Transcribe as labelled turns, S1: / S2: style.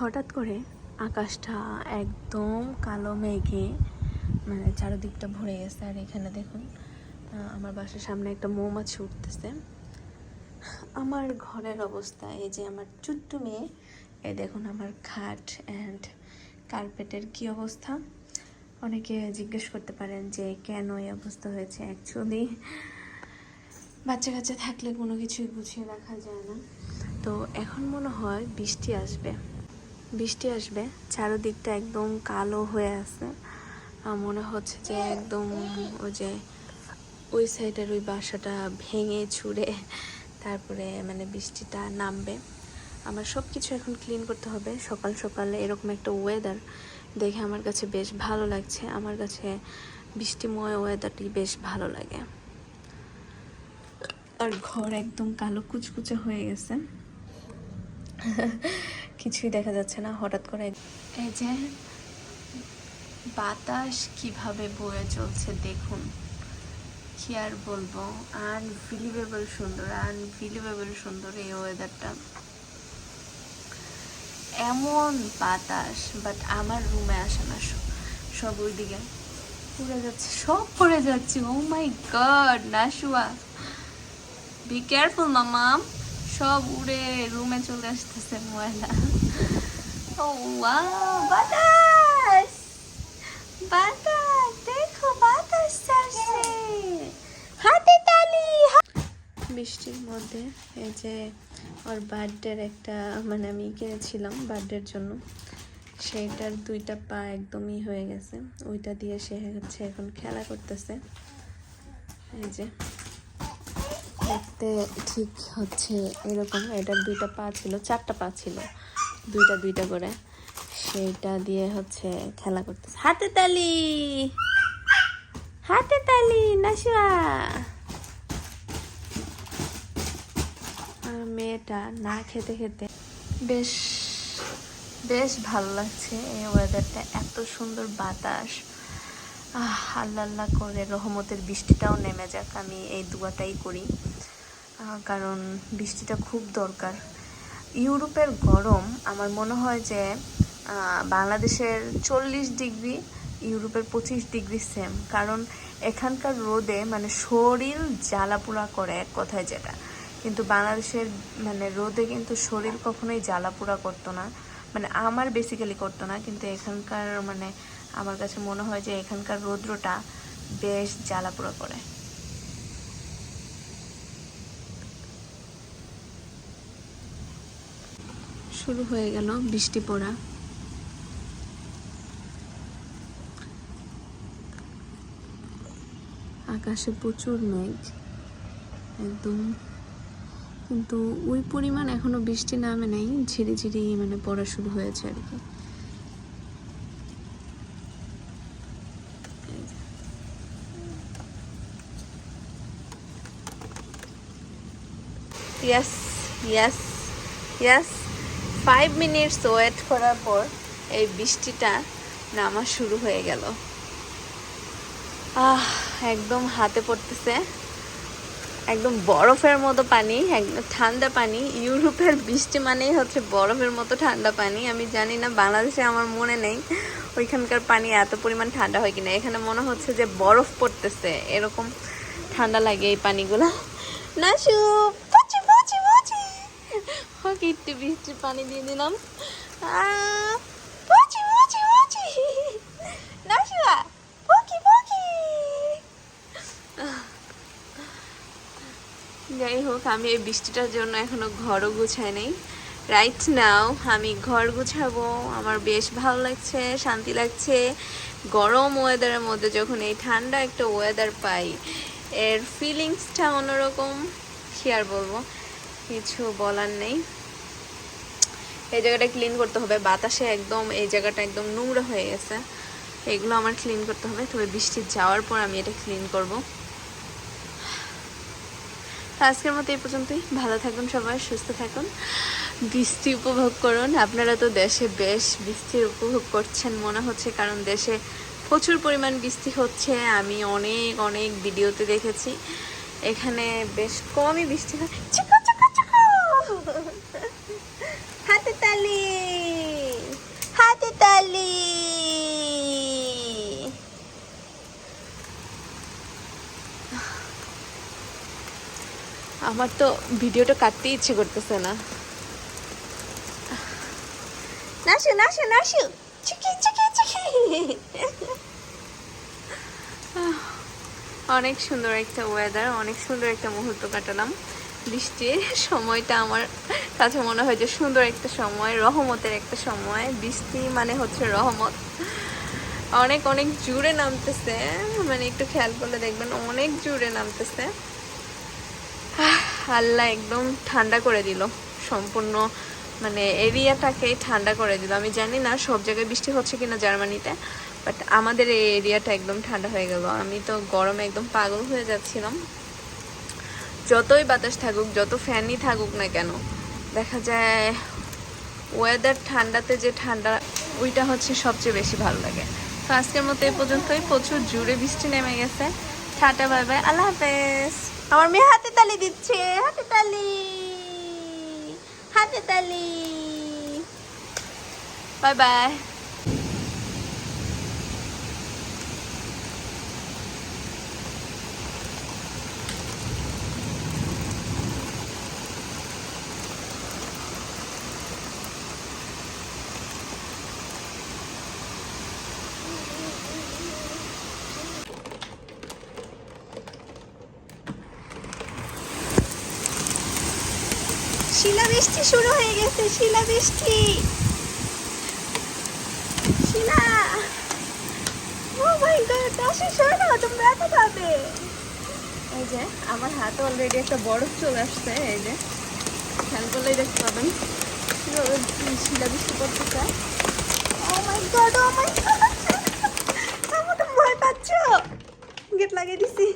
S1: হঠাৎ করে আকাশটা একদম কালো মেঘে মানে চারিদিকটা ভরে গেছে। আর এখানে দেখুন আমার বাসার সামনে একটা মৌমাছি উঠতেছে। আমার ঘরের অবস্থা, এই যে আমার চুট্টু মেয়ে, এই দেখুন আমার খাট অ্যান্ড কার্পেটের কি অবস্থা। অনেকে জিজ্ঞেস করতে পারেন যে কেন এই অবস্থা হয়েছে? অ্যাকচুয়ালি বাচ্চা কাচ্চা থাকলে কোনো কিছুই গুছিয়ে রাখা যায় না। তো এখন মনে হয় বৃষ্টি আসবে। বৃষ্টি আসবে, চারোদিকটা একদম কালো হয়ে আছে। মনে হচ্ছে যে একদম ওই যে ওই সাইডের ওই বাসাটা ভেঙে ছুঁড়ে তারপরে মানে বৃষ্টিটা নামবে। আমার সব কিছু এখন ক্লিন করতে হবে। সকাল সকালে এরকম একটা ওয়েদার দেখে আমার কাছে বেশ ভালো লাগছে। আমার কাছে বৃষ্টিময় ওয়েদারটি বেশ ভালো লাগে। আর ঘর একদম কালো কুচকুচে হয়ে গেছে। কিছুই দেখা যাচ্ছে না, হঠাৎ করে এই যে বাতাস কীভাবে বয়ে চলছে দেখুন। কি আর বলব আনবিলিভেবল সুন্দর আনবিলিভেবল সুন্দর এই ওয়েদারটা এমন বাতাস বাট আমার রুমে আসে না সব- ওইদিকে। পড়ে যাচ্ছে, সব পড়ে যাচ্ছে। ও মাই গড নাশুয়া বি কেয়ারফুল মামাম। সব উড়ে রুমে চলে আসতেছে ময়লা। বাতাস! বাতাস, দেখো বাতাস হাতে তালি বৃষ্টির মধ্যে এই যে ওর বার্থডের একটা মানে আমি কিনেছিলাম বার্থডের জন্য। সেইটার দুইটা পা একদমই হয়ে গেছে। ওইটা দিয়ে সে হচ্ছে এখন খেলা করতেছে। এই যে দেখতে ঠিক হচ্ছে এরকম। এটার দুইটা পা ছিল, চারটা পা ছিল। দুইটা দুইটা করে। সেইটা দিয়ে হচ্ছে খেলা করতেছে। হাতে তালি! হাতে তালি নাসিয়া আর মেয়েটা না খেতে খেতে বেশ বেশ ভালো লাগছে এই ওয়েদারটা এত সুন্দর বাতাস। আহ আল্লাহ করে রহমতের বৃষ্টিটাও নেমে যাক। আমি এই দুয়াটাই করি। কারণ বৃষ্টিটা খুব দরকার। ইউরোপের গরম, আমার মনে হয় যে বাংলাদেশের চল্লিশ ডিগ্রি, ইউরোপের পঁচিশ ডিগ্রি সেম কারণ এখানকার রোদে মানে শরীর জ্বালাপোড়া করে এক কথায় যেটা। কিন্তু বাংলাদেশের মানে রোদে কিন্তু শরীর কখনোই জ্বালাপোড়া করতো না। মানে আমার বেসিক্যালি করতো না, কিন্তু এখানকার মানে আমার কাছে মনে হয় যে এখানকার রৌদ্রটা বেশ জ্বালাপোড়া করে। শুরু হয়ে গেল বৃষ্টি পড়া। আকাশে প্রচুর মেঘ, একদম। কিন্তু ওই পরিমাণ এখনও বৃষ্টি নামে নাই, ঝিরি ঝিরি মানে পড়া শুরু হয়েছে আর কি। Yes yes yes five minutes wait করার পর এই বৃষ্টিটা নামা শুরু হয়ে গেল। আহ, একদম হাতে পড়তেছে। একদম বরফের মতো পানি একদম ঠান্ডা পানি। ইউরোপের বৃষ্টি মানেই হচ্ছে বরফের মতো ঠান্ডা পানি। আমি জানি না, বাংলাদেশে আমার মনে নেই ওইখানকার পানি এত পরিমাণ ঠান্ডা হয় কিনা। এখানে মনে হচ্ছে যে বরফ পড়তেছে। এরকম ঠান্ডা লাগে এই পানিগুলো। পচি পচি ওকে একটু বৃষ্টির পানি দিয়ে দিলাম। যাই হোক, আমি এই বৃষ্টিটার জন্য এখনও ঘরও গুছাই নেই। রাইট নাও আমি ঘর গুছাবো। আমার বেশ ভালো লাগছে, শান্তি লাগছে। গরম ওয়েদারের মধ্যে যখন এই ঠান্ডা একটা ওয়েদার পাই, এর ফিলিংসটা অন্যরকম। আর বলব? কিছু বলার নেই। এই জায়গাটা ক্লিন করতে হবে। বাতাসে একদম এই জায়গাটা একদম নোংরা হয়ে গেছে। এগুলো আমার ক্লিন করতে হবে। তবে বৃষ্টি যাওয়ার পর আমি এটা ক্লিন করব। আজকের মতো এই পর্যন্তই। ভালো থাকুন সবাই, সুস্থ থাকুন। বৃষ্টি উপভোগ করুন। আপনারা তো দেশে বেশ বৃষ্টির উপভোগ করছেন মনে হচ্ছে, কারণ দেশে প্রচুর পরিমাণ বৃষ্টি হচ্ছে। আমি অনেক অনেক ভিডিওতে দেখেছি। এখানে বেশ কমই বৃষ্টি হয়। Hati tali. Hati tali. আমার তো ভিডিওটা কাটতে ইচ্ছে করতেছে না নাসু নাসু নাসু চিকি চিকি চিকি অনেক সুন্দর একটা ওয়েদার অনেক সুন্দর একটা মুহূর্ত কাটালাম বৃষ্টির সময়টা আমার কাছে মনে হয় যে সুন্দর একটা সময়, রহমতের একটা সময়। বৃষ্টি মানে হচ্ছে রহমত। অনেক অনেক জুড়ে নামতেছে। মানে একটু খেয়াল করলে দেখবেন অনেক জুড়ে নামতেছে। আল্লাহ একদম ঠান্ডা করে দিল। সম্পূর্ণ মানে এরিয়াটাকেই ঠান্ডা করে দিল। আমি জানি না সব জায়গায় বৃষ্টি হচ্ছে কিনা জার্মানিতে বাট আমাদের এই এরিয়াটা একদম ঠান্ডা হয়ে গেল। আমি তো গরমে একদম পাগল হয়ে যাচ্ছিলাম। যতই বাতাস থাকুক, যত ফ্যানই থাকুক না কেন, দেখা যায় ওয়েদার ঠান্ডাতে যে ঠান্ডা, ওইটা হচ্ছে সবচেয়ে বেশি ভালো লাগে। তো আজকের মতো এই পর্যন্তই। প্রচুর জুড়ে বৃষ্টি নেমে গেছে। Tata, bye bye. আল্লাহ হাফেজ। আমার মেয়ে হাতে তালি দিচ্ছে। হাতে তালি। হাতে তালি। Bye bye. শিলা বৃষ্টি শুরু হয়ে গেছে শিলা বৃষ্টি শিলা! ও মাই গড আসো শোনো, তোমরা এত খাবে এই যে, আমার হাতে অলরেডি একটা বরফ চলে আসছে, এই যে। খেয়াল করলেই দেখতে পাবেন। কীভাবে শিলা বৃষ্টি করতেছে ও my god O my god ভয় পাচ্ছ। গেট লাগিয়ে দিছি।